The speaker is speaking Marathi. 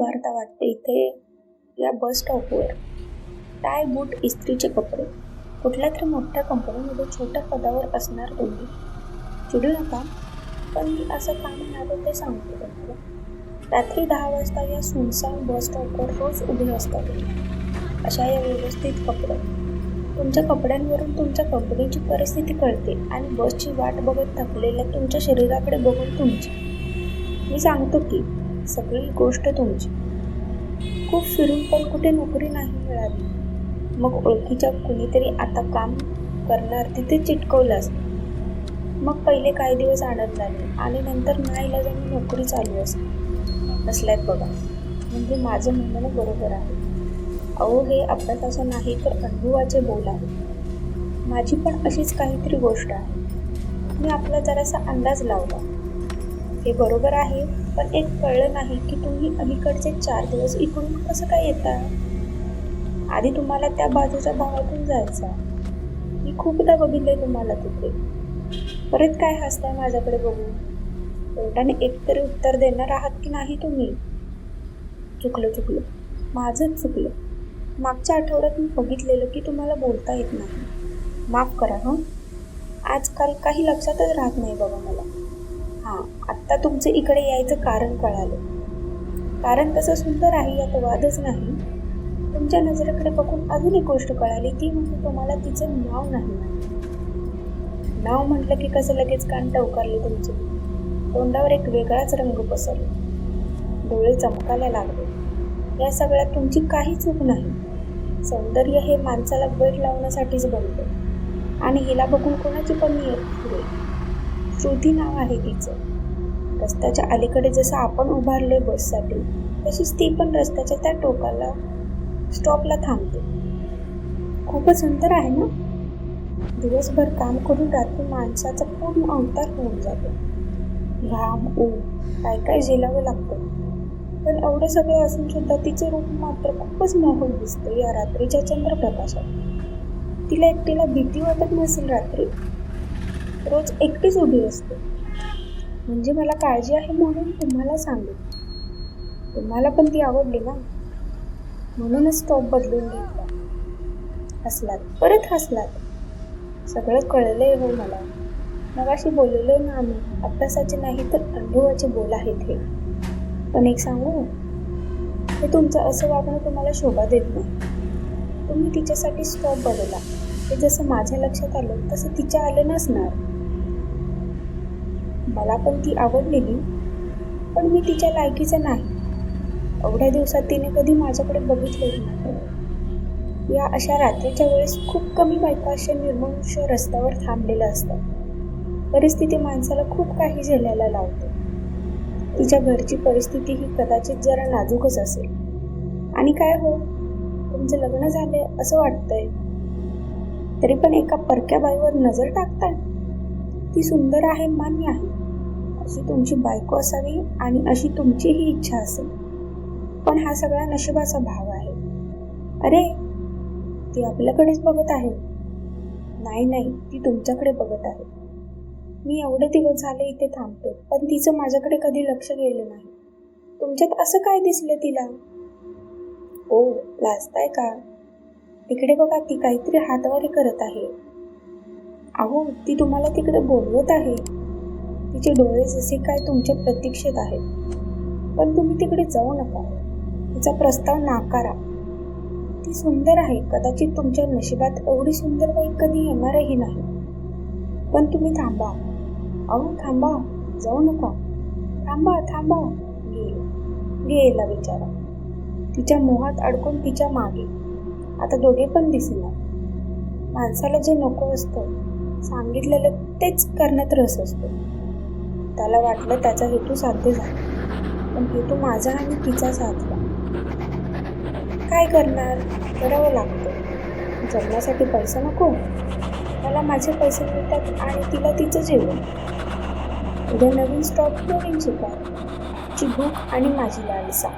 उभारता वाटते. इथे या बस स्टॉपवर टाय बूट इस्त्रीचे कपडे. कुठल्या तरी मोठ्या कंपनीमध्ये छोट्या पदावर असणार तुम्ही. चिडू नका. पण मी असं काम झालं ते सांगतो तुम्हाला. रात्री दहा वाजता या सुनसान बस स्टॉपवर रोज उभे असतात. तुम्ही अशा या व्यवस्थित कपडे. तुमच्या कपड्यांवरून तुमच्या कंपनीची परिस्थिती कळते आणि बसची वाट बघत थकलेल्या तुमच्या शरीराकडे बघून तुमची. मी सांगतो की सगळी गोष्ट तुमची. खूप फिरून पण कुठे नोकरी नाही मिळाली. मग ओळखीच्या कुणीतरी आता काम करणार तिथे चिटकवलास मग पहिले काही दिवस आनंदाने आणि नंतर नाईलाजाने नोकरी चालू असते असल्यात बघा. म्हणजे माझं म्हणणं बरोबर आहे. अहो हे अभ्यासाचं नाही तर अनुभवाचे बोल आहे. माझी पण अशीच काहीतरी गोष्ट आहे. मी आपला जरासा अंदाज लावला. हे बरोबर आहे पण एक कळलं नाही की तुम्ही अलीकडचे चार दिवस इकडून कसं काय येता? आधी तुम्हाला त्या बाजूच्या भागातून जायचा मी खूपदा बघितलंय तुम्हाला तिथे. परत काय हसताय माझ्याकडे बघून? कोर्टाने एकतरी उत्तर देणार आहात की नाही तुम्ही? चुकलं चुकलं. माझंच चुकलं. मागच्या आठवड्यात मी बघितलेलं की तुम्हाला बोलता येत नाही. माफ करा हं? आजकाल काही लक्षातच राहत नाही बघा मला. तुमचं इकडे यायचं कारण कळालं. कारण तसं सुंदर आहे यात वादच नाही. तुमच्या नजरेकडे बघून अजून एक गोष्ट कळाली ती म्हणजे तुम्हाला तिचं नाव नाही. नाव म्हटलं की कसं लगेच कान टवकारले तुमचे. तोंडावर एक वेगळाच रंग पसरला. डोळे चमकायला लागले. या सगळ्यात तुमची काही चूक नाही. सौंदर्य हे माणसाला वेळ लावण्यासाठीच बनतं. आणि हिला बघून कोणाची पण येत पुढे श्रुती नाव आहे तिचं. रस्त्याच्या अलीकडे जसं आपण उभारले बससाठी तशीच ती पण रस्त्याच्या त्या टोकाला स्टॉपला थांबते. खूपच अंतर आहे ना? दिवसभर काम करून रात्री माणसाचा पूर्ण अवतार होऊन जातो. घाम ऊन काय काय झेलावं लागतं. पण एवढं सगळं असून सुद्धा तिचे रूप मात्र खूपच मोहक दिसतं या रात्रीच्या चंद्रप्रकाशात. तिला एकटीला भीती वाटत नसेल रात्री. रोज एकटीच उभी असते. म्हणजे मला काळजी आहे म्हणून तुम्हाला सांगू. तुम्हाला पण ती आवडली ना? म्हणूनच स्टॉप बदलून घेतला. हसलात परत हसलात. सगळं कळलंय हो मला. मगाशी बोललेलो ना आम्ही अभ्यासाचे नाही तर अनुभवाचे बोल आहेत हे. पण एक सांगू? हे तुमचं असं वागणं तुम्हाला शोभा देत नाही. तुम्ही तिच्यासाठी स्टॉप बदला. हे जसं माझ्या लक्षात आलं तसं तिच्या आलं नसणार. मला पण ती आवडलेली पण मी तिच्या लायकीचं नाही. एवढ्या दिवसात तिने कधी माझ्याकडे बघितलेली नाही. या अशा रात्रीच्या वेळेस खूप कमी बायका अशा निर्मनुष्य रस्त्यावर थांबलेलं असतं. परिस्थिती माणसाला खूप काही झेलायला लावते. तिच्या घरची परिस्थिती ही कदाचित जरा नाजूकच असेल. आणि काय हो तुमचं लग्न झालंय असं वाटतंय? तरी पण एका परक्या बाईवर नजर टाकताय? ती सुंदर आहे मान्य आहे. अशी तुमची बायको असावी आणि अशी तुमचीही इच्छा असेल. पण हा सगळा नशिबाचा भाग आहे. अरे ती आपल्याकडेच बघत आहे. नाही नाही ती तुमच्याकडे बघत आहे. मी एवढे दिवस झाले इथे थांबतो पण तिचं माझ्याकडे कधी लक्ष गेलं नाही. तुमच्यात असं काय दिसलं तिला? ओ लाजताय का? तिकडे बघा ती काहीतरी हातवारी करत आहे. अहो ती तुम्हाला तिकडे बोलवत आहे. तिचे डोळे जसे काय तुमच्या प्रतीक्षेत आहेत. पण तुम्ही तिकडे जाऊ नका. तिचा प्रस्ताव नाकारा. ती सुंदर आहे. कदाचित तुमच्या नशिबात एवढी सुंदर बाई कधी येणारही नाही. पण तुम्ही थांबा. अहो थांबा. जाऊ नका. थांबा थांबा. गेले. गेला बिचारा तिच्या मोहात अडकून तिच्यामागे. आता दोघे पण दिसेना माणसाला जे नको असतं सांगितलेलं तेच करण्यात रस असतो. त्याला वाटलं त्याचा हेतू साध्य झाला. पण हेतू माझा आणि तिचा साधला. काय करणार? करावं लागतं. जगण्यासाठी पैसा नको. मला माझे पैसे मिळतात आणि तिला तिचं जेवण. उद्या नवीन स्टॉप नवीन शिकाय ची भूक आणि माझी लालसा.